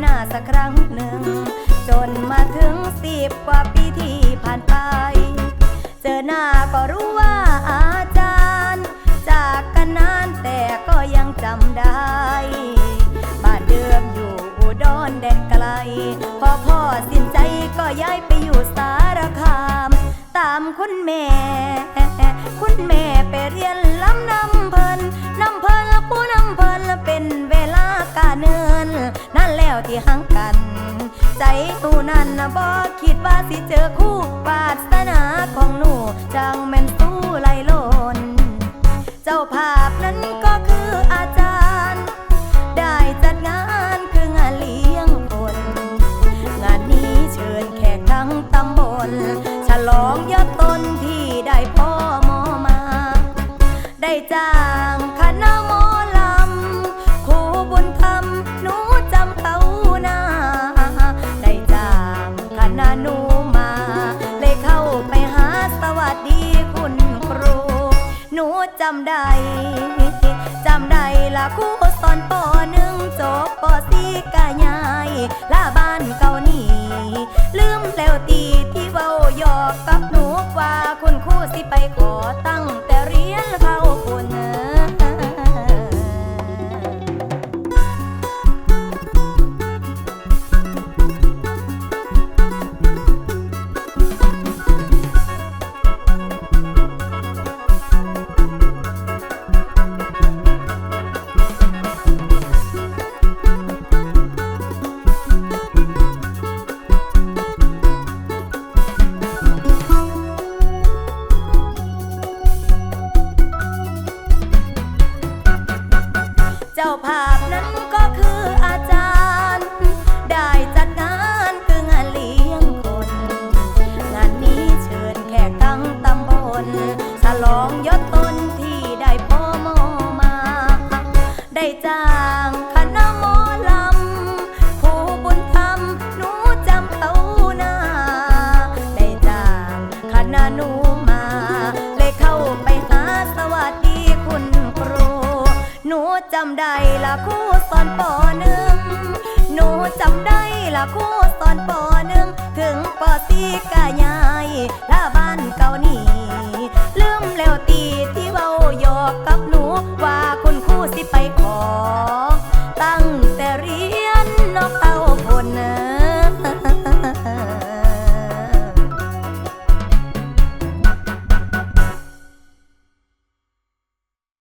หน้าสักครั้งหนึ่ง จนมาถึงสิบกว่าปีที่ผ่านไป เจอหน้าก็รู้ว่าอาจารย์ จากกันนานแต่ก็ยังจำได้ บ้านเดิมอยู่อุดรแดนไกล พอพ่อสิ้นใจก็ย้ายไปอยู่สารคาม ตามคุณแม่ คุณแม่ไปเรียนลำนำ ที่ห่างกัน ใจหนูนั่นนะบ่คิดว่าสิเจอคู่ปารถนาของหนูจังแม่น คณะนูมา เลยเข้าไปหาสวัสดีคุณครู หนูจำได้ จำได้ละครูสอนปหนึ่งจบปสี่กายายลาบ้านเก่านี่ลืมแล้วตีที่เว้าหยอกกับหนูว่าคุณครูสิไปขอตั้งแต่เรียนเข้าคุณเได้จ้างคณะหมอลำครูบุญธรรมหนูจำเขาหน้า ได้จ้างคณะหนูมา เลยเข้าไปหาสวัสดีคุณครู หนูจำได้ละครูสอนปอหนึ่งหนูจำได้ละครูสอนปอหนึ่งถึงปอสี่กายายลา